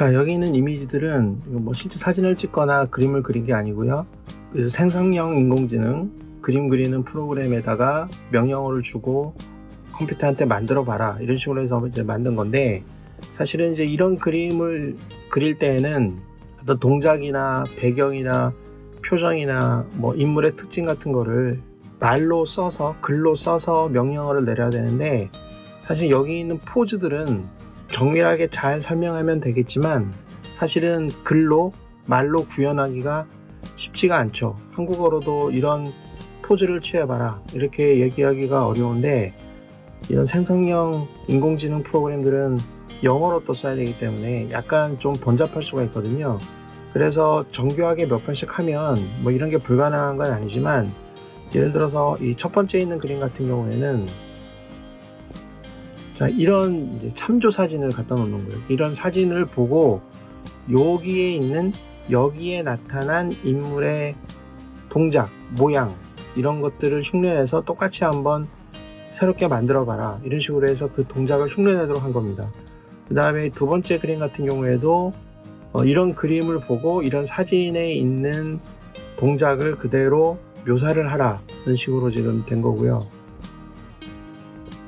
자 여기 있는 이미지들은 뭐 실제 사진을 찍거나 그림을 그린 게 아니고요. 생성형 인공지능 그림 그리는 프로그램에다가 명령어를 주고 컴퓨터한테 만들어 봐라 이런 식으로 해서 이제 만든 건데 사실은 이제 이런 그림을 그릴 때에는 어떤 동작이나 배경이나 표정이나 뭐 인물의 특징 같은 거를 말로 써서 글로 써서 명령어를 내려야 되는데 사실 여기 있는 포즈들은 정밀하게 잘 설명하면 되겠지만 사실은 글로 말로 구현하기가 쉽지가 않죠. 한국어로도 이런 포즈를 취해봐라 이렇게 얘기하기가 어려운데 이런 생성형 인공지능 프로그램들은 영어로 또 써야 되기 때문에 약간 좀 번잡할 수가 있거든요. 그래서 정교하게 몇 번씩 하면 뭐 이런 게 불가능한 건 아니지만 예를 들어서 이 첫 번째 있는 그림 같은 경우에는 자 이런 참조 사진을 갖다 놓는 거예요. 이런 사진을 보고 여기에 있는 여기에 나타난 인물의 동작, 모양 이런 것들을 흉내내서 똑같이 한번 새롭게 만들어 봐라 이런 식으로 해서 그 동작을 흉내내도록 한 겁니다. 그 다음에 두 번째 그림 같은 경우에도 어, 이런 그림을 보고 이런 사진에 있는 동작을 그대로 묘사를 하라 이런 식으로 지금 된 거고요.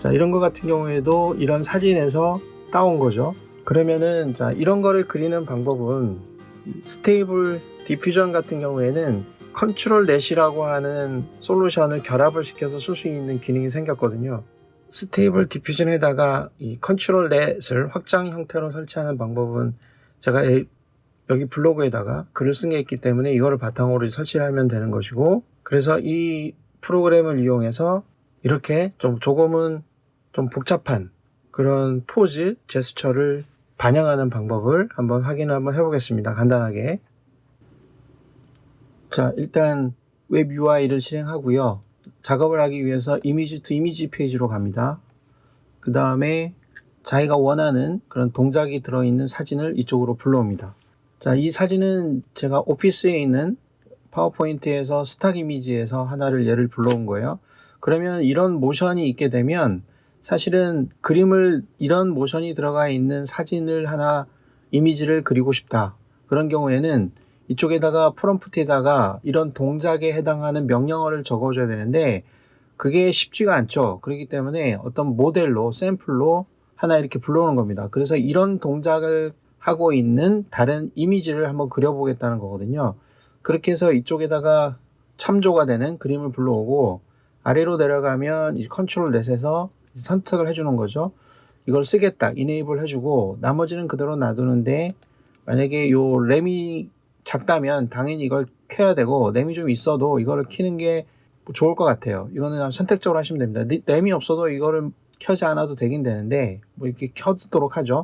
자 이런 것 같은 경우에도 이런 사진에서 따온 거죠. 그러면은 자 이런 거를 그리는 방법은 스테이블 디퓨전 같은 경우에는 컨트롤 넷이라고 하는 솔루션을 결합을 시켜서 쓸 수 있는 기능이 생겼거든요. 스테이블 디퓨전에다가 이 컨트롤 넷을 확장 형태로 설치하는 방법은 제가 에- 여기 블로그에다가 글을 쓴 게 있기 때문에 이거를 바탕으로 설치를 하면 되는 것이고 그래서 이 프로그램을 이용해서 이렇게 좀 조금은 좀 복잡한 그런 포즈, 제스처를 반영하는 방법을 한번 확인을 한번 해보겠습니다. 간단하게. 자, 일단 웹 UI를 실행하고요. 작업을 하기 위해서 이미지 투 이미지 페이지로 갑니다. 그 다음에 자기가 원하는 그런 동작이 들어있는 사진을 이쪽으로 불러옵니다. 자, 이 사진은 제가 오피스에 있는 파워포인트에서 스탁 이미지에서 하나를 예를 불러온 거예요. 그러면 이런 모션이 있게 되면 사실은 그림을 이런 모션이 들어가 있는 사진을 하나 이미지를 그리고 싶다. 그런 경우에는 이쪽에다가 프롬프트에다가 이런 동작에 해당하는 명령어를 적어줘야 되는데 그게 쉽지가 않죠. 그렇기 때문에 어떤 모델로 샘플로 하나 이렇게 불러오는 겁니다. 그래서 이런 동작을 하고 있는 다른 이미지를 한번 그려보겠다는 거거든요. 그렇게 해서 이쪽에다가 참조가 되는 그림을 불러오고 아래로 내려가면 이 컨트롤 넷에서 선택을 해주는 거죠. 이걸 쓰겠다, 이네이블 해주고 나머지는 그대로 놔두는데 만약에 요 램이 작다면 당연히 이걸 켜야 되고 램이 좀 있어도 이거를 키는 게 좋을 것 같아요. 이거는 선택적으로 하시면 됩니다. 리- 램이 없어도 이거를 켜지 않아도 되긴 되는데 뭐 이렇게 켜두도록 하죠.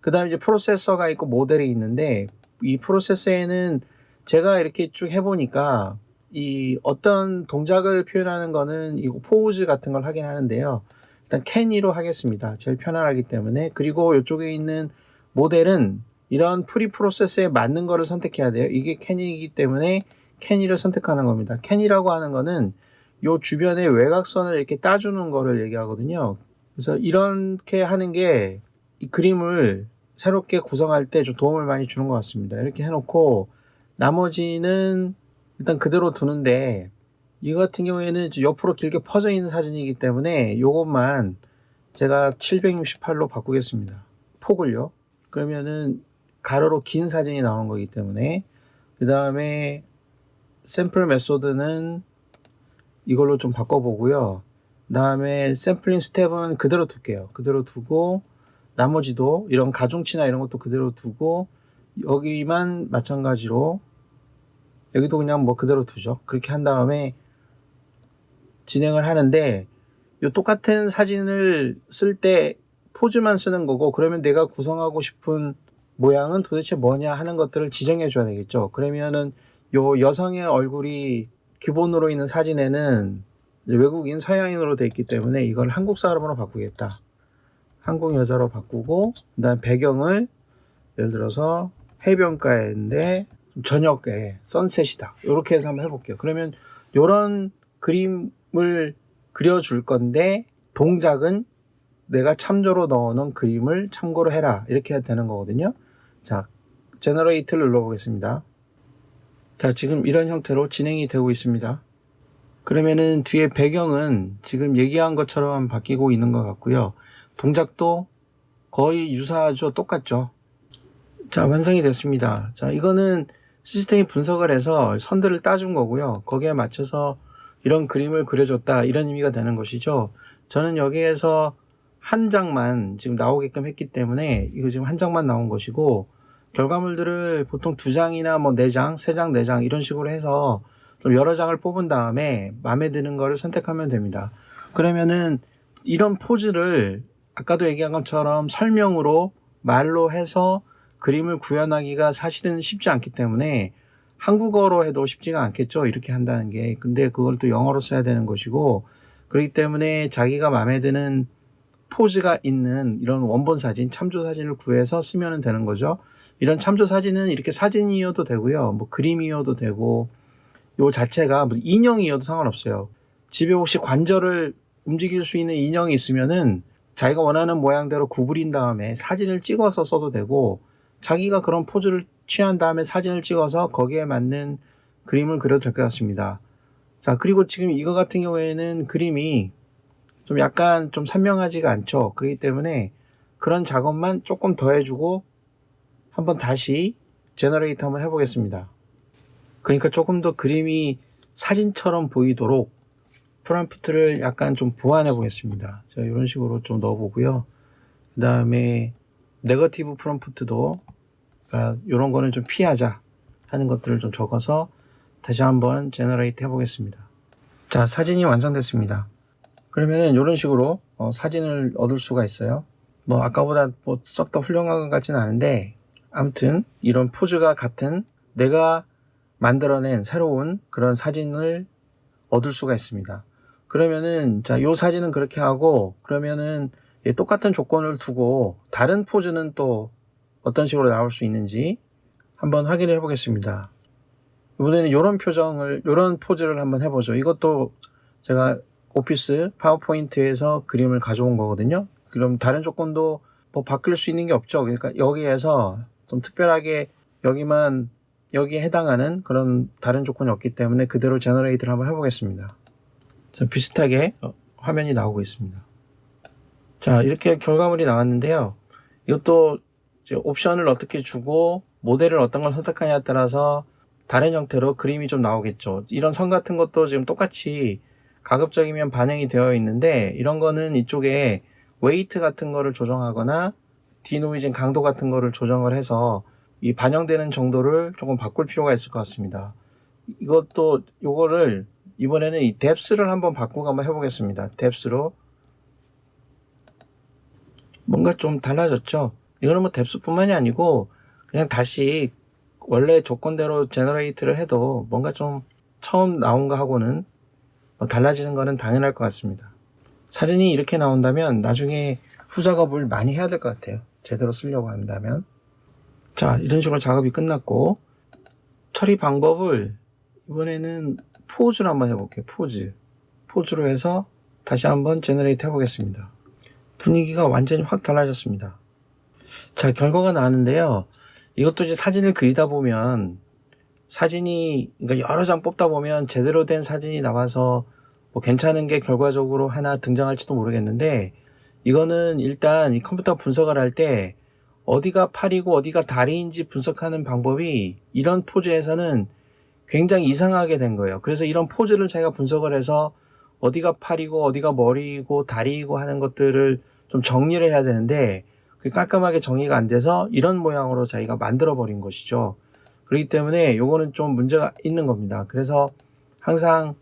그 다음에 이제 프로세서가 있고 모델이 있는데 이 프로세서에는 제가 이렇게 쭉 해보니까 이 어떤 동작을 표현하는 거는 이 포즈 같은 걸 하긴 하는데요. 일단 캐니로 하겠습니다. 제일 편안하기 때문에 그리고 이쪽에 있는 모델은 이런 프리 프로세스에 맞는 거를 선택해야 돼요. 이게 캐니이기 때문에 캐니를 선택하는 겁니다. 캐니라고 하는 거는 요 주변에 외곽선을 이렇게 따주는 거를 얘기하거든요. 그래서 이렇게 하는 게 이 그림을 새롭게 구성할 때 좀 도움을 많이 주는 것 같습니다. 이렇게 해놓고 나머지는 일단 그대로 두는데 이거 같은 경우에는 좀 옆으로 길게 퍼져 있는 사진이기 때문에 이것만 제가 768로 바꾸겠습니다. 폭을요. 그러면은 가로로 긴 사진이 나오는 거기 때문에 그 다음에 샘플 메소드는 이걸로 좀 바꿔보고요. 그 다음에 샘플링 스텝은 그대로 둘게요. 그대로 두고 나머지도 이런 가중치나 이런 것도 그대로 두고 여기만 마찬가지로 여기도 그냥 뭐 그대로 두죠. 그렇게 한 다음에 진행을 하는데 이 똑같은 사진을 쓸 때 포즈만 쓰는 거고 그러면 내가 구성하고 싶은 모양은 도대체 뭐냐 하는 것들을 지정해 줘야 되겠죠. 그러면은 요 여성의 얼굴이 기본으로 있는 사진에는 외국인 서양인으로 돼 있기 때문에 이걸 한국 사람으로 바꾸겠다. 한국 여자로 바꾸고 그다음 배경을 예를 들어서 해변가인데 저녁에 선셋이다. 이렇게 해서 한번 해볼게요. 그러면 이런 그림 을 그려줄 건데 동작은 내가 참조로 넣어놓은 그림을 참고로 해라 이렇게 해야 되는 거거든요. 자, 제너레이트를 눌러보겠습니다. 자, 지금 이런 형태로 진행이 되고 있습니다. 그러면은 뒤에 배경은 지금 얘기한 것처럼 바뀌고 있는 것 같고요. 동작도 거의 유사하죠. 똑같죠. 자, 완성이 됐습니다. 자, 이거는 시스템이 분석을 해서 선들을 따준 거고요. 거기에 맞춰서 이런 그림을 그려줬다. 이런 의미가 되는 것이죠. 저는 여기에서 한 장만 지금 나오게끔 했기 때문에 이거 지금 한 장만 나온 것이고 결과물들을 보통 두 장이나 뭐 네 장, 세 장, 네 장 이런 식으로 해서 좀 여러 장을 뽑은 다음에 마음에 드는 거를 선택하면 됩니다. 그러면은 이런 포즈를 아까도 얘기한 것처럼 설명으로 말로 해서 그림을 구현하기가 사실은 쉽지 않기 때문에 한국어로 해도 쉽지가 않겠죠. 이렇게 한다는 게. 근데 그걸 또 영어로 써야 되는 것이고 그렇기 때문에 자기가 마음에 드는 포즈가 있는 이런 원본 사진, 참조 사진을 구해서 쓰면 되는 거죠. 이런 참조 사진은 이렇게 사진이어도 되고요. 뭐 그림이어도 되고 요 자체가 무슨 인형이어도 상관없어요. 집에 혹시 관절을 움직일 수 있는 인형이 있으면은 자기가 원하는 모양대로 구부린 다음에 사진을 찍어서 써도 되고 자기가 그런 포즈를 취한 다음에 사진을 찍어서 거기에 맞는 그림을 그려도 될 것 같습니다. 자, 그리고 지금 이거 같은 경우에는 그림이 좀 약간 좀 선명하지가 않죠. 그렇기 때문에 그런 작업만 조금 더 해주고 한번 다시 제너레이트 한번 해보겠습니다. 그러니까 조금 더 그림이 사진처럼 보이도록 프롬프트를 약간 좀 보완해 보겠습니다. 자, 이런 식으로 좀 넣어보고요. 그 다음에 네거티브 프롬프트도 그러니까 이런 거는 좀 피하자 하는 것들을 좀 적어서 다시 한번 제너레이트 해보겠습니다. 자, 사진이 완성됐습니다. 그러면은 이런 식으로 어, 사진을 얻을 수가 있어요. 뭐 아까보다 뭐 썩 더 훌륭한 것 같지는 않은데 아무튼 이런 포즈가 같은 내가 만들어낸 새로운 그런 사진을 얻을 수가 있습니다. 그러면은 자, 요 사진은 그렇게 하고 그러면은 예, 똑같은 조건을 두고 다른 포즈는 또 어떤 식으로 나올 수 있는지 한번 확인해 보겠습니다. 이번에는 이런 표정을 이런 포즈를 한번 해보죠. 이것도 제가 오피스 파워포인트에서 그림을 가져온 거거든요. 그럼 다른 조건도 뭐 바뀔 수 있는 게 없죠. 그러니까 여기에서 좀 특별하게 여기만 여기에 해당하는 그런 다른 조건이 없기 때문에 그대로 제너레이트를 한번 해보겠습니다. 자, 비슷하게 어, 화면이 나오고 있습니다. 자, 이렇게 결과물이 나왔는데요. 이것도 옵션을 어떻게 주고 모델을 어떤 걸 선택하냐에 따라서 다른 형태로 그림이 좀 나오겠죠. 이런 선 같은 것도 지금 똑같이 가급적이면 반영이 되어 있는데 이런 거는 이쪽에 웨이트 같은 거를 조정하거나 디노이징 강도 같은 거를 조정을 해서 이 반영되는 정도를 조금 바꿀 필요가 있을 것 같습니다. 이것도 요거를 이번에는 이 뎁스를 한번 바꾸고 한번 해보겠습니다. 뎁스로 뭔가 좀 달라졌죠. 이거는 뭐 뎁스뿐만이 아니고 그냥 다시 원래 조건대로 제너레이트를 해도 뭔가 좀 처음 나온 거하고는 뭐 달라지는 거는 당연할 것 같습니다. 사진이 이렇게 나온다면 나중에 후작업을 많이 해야 될 것 같아요. 제대로 쓰려고 한다면. 자, 이런 식으로 작업이 끝났고, 처리 방법을 이번에는 포즈로 한번 해볼게요. 포즈. 포즈로 해서 다시 한번 제너레이트 해보겠습니다. 분위기가 완전히 확 달라졌습니다. 자, 결과가 나왔는데요. 이것도 이제 사진을 그리다 보면 사진이 그러니까 여러 장 뽑다 보면 제대로 된 사진이 나와서 뭐 괜찮은 게 결과적으로 하나 등장할지도 모르겠는데 이거는 일단 이 컴퓨터 분석을 할 때 어디가 팔이고 어디가 다리인지 분석하는 방법이 이런 포즈에서는 굉장히 이상하게 된 거예요. 그래서 이런 포즈를 제가 분석을 해서 어디가 팔이고 어디가 머리고 다리이고 하는 것들을 좀 정리를 해야 되는데 그 깔끔하게 정리가 안 돼서 이런 모양으로 자기가 만들어 버린 것이죠. 그렇기 때문에 요거는 좀 문제가 있는 겁니다. 그래서 항상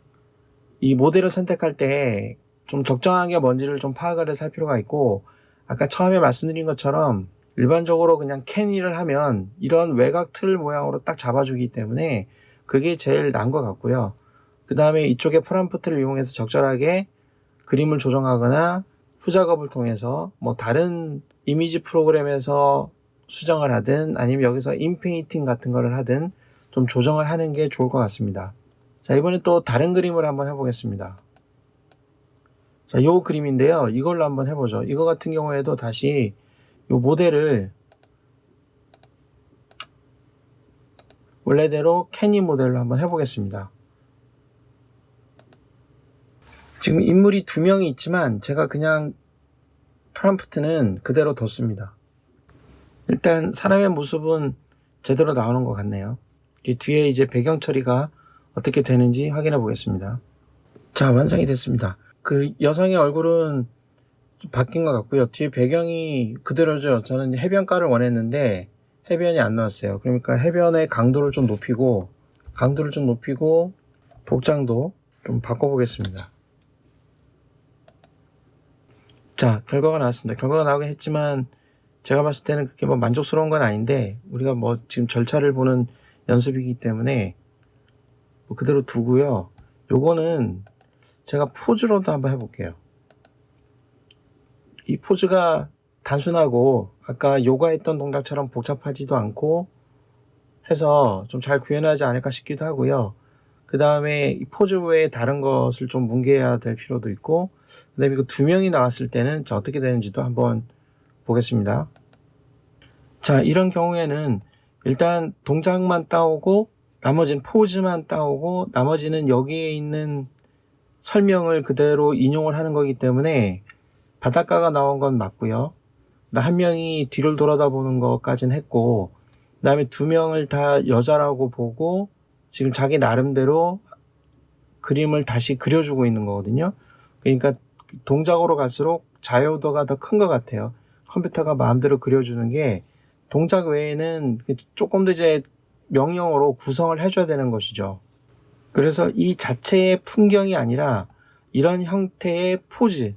이 모델을 선택할 때 좀 적정하게 뭔지를 좀 파악을 해서 할 필요가 있고 아까 처음에 말씀드린 것처럼 일반적으로 그냥 캐니를 하면 이런 외곽 틀 모양으로 딱 잡아주기 때문에 그게 제일 나은 것 같고요. 그 다음에 이쪽에 프롬프트를 이용해서 적절하게 그림을 조정하거나 후작업을 통해서 뭐 다른 이미지 프로그램에서 수정을 하든 아니면 여기서 인페인팅 같은 거를 하든 좀 조정을 하는 게 좋을 것 같습니다. 자, 이번에 또 다른 그림을 한번 해보겠습니다. 자, 요 그림인데요. 이걸로 한번 해보죠. 이거 같은 경우에도 다시 요 모델을 원래대로 캐니 모델로 한번 해보겠습니다. 지금 인물이 두 명이 있지만 제가 그냥 프롬프트는 그대로 뒀습니다. 일단 사람의 모습은 제대로 나오는 것 같네요. 이 뒤에 이제 배경 처리가 어떻게 되는지 확인해 보겠습니다. 자, 완성이 됐습니다. 그 여성의 얼굴은 좀 바뀐 것 같고요. 뒤에 배경이 그대로죠. 저는 해변가를 원했는데 해변이 안 나왔어요. 그러니까 해변의 강도를 좀 높이고 강도를 좀 높이고 복장도 좀 바꿔보겠습니다. 자, 결과가 나왔습니다. 결과가 나오긴 했지만 제가 봤을 때는 그렇게 뭐 만족스러운 건 아닌데 우리가 뭐 지금 절차를 보는 연습이기 때문에 뭐 그대로 두고요. 요거는 제가 포즈로도 한번 해볼게요. 이 포즈가 단순하고 아까 요가했던 동작처럼 복잡하지도 않고 해서 좀 잘 구현하지 않을까 싶기도 하고요. 그 다음에 이 포즈 외에 다른 것을 좀 뭉개야 될 필요도 있고, 그 다음에 그두 명이 나왔을 때는 자, 어떻게 되는지도 한번 보겠습니다. 자, 이런 경우에는 일단 동작만 따오고, 나머지는 포즈만 따오고, 나머지는 여기에 있는 설명을 그대로 인용을 하는 거기 때문에 바닷가가 나온 건 맞고요. 한 명이 뒤를 돌아다보는 것까지는 했고, 그 다음에 두 명을 다 여자라고 보고, 지금 자기 나름대로 그림을 다시 그려주고 있는 거거든요. 그러니까 동작으로 갈수록 자유도가 더 큰 것 같아요. 컴퓨터가 마음대로 그려주는 게 동작 외에는 조금 더 이제 명령어로 구성을 해줘야 되는 것이죠. 그래서 이 자체의 풍경이 아니라 이런 형태의 포즈,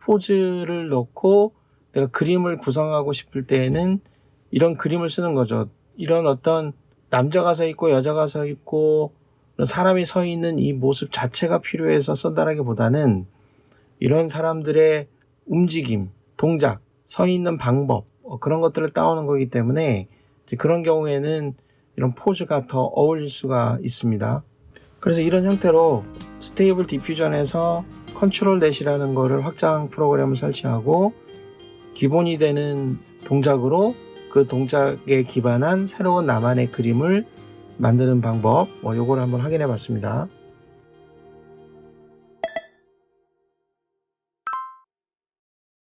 포즈를 넣고 내가 그림을 구성하고 싶을 때에는 이런 그림을 쓰는 거죠. 이런 어떤 남자가 서 있고 여자가 서 있고 사람이 서 있는 이 모습 자체가 필요해서 쓴다라기보다는 이런 사람들의 움직임, 동작, 서 있는 방법 어, 그런 것들을 따오는 거기 때문에 그런 경우에는 이런 포즈가 더 어울릴 수가 있습니다. 그래서 이런 형태로 스테이블 디퓨전에서 컨트롤 넷이라는 거를 확장 프로그램을 설치하고 기본이 되는 동작으로 그 동작에 기반한 새로운 나만의 그림을 만드는 방법, 뭐 요거를 한번 확인해 봤습니다.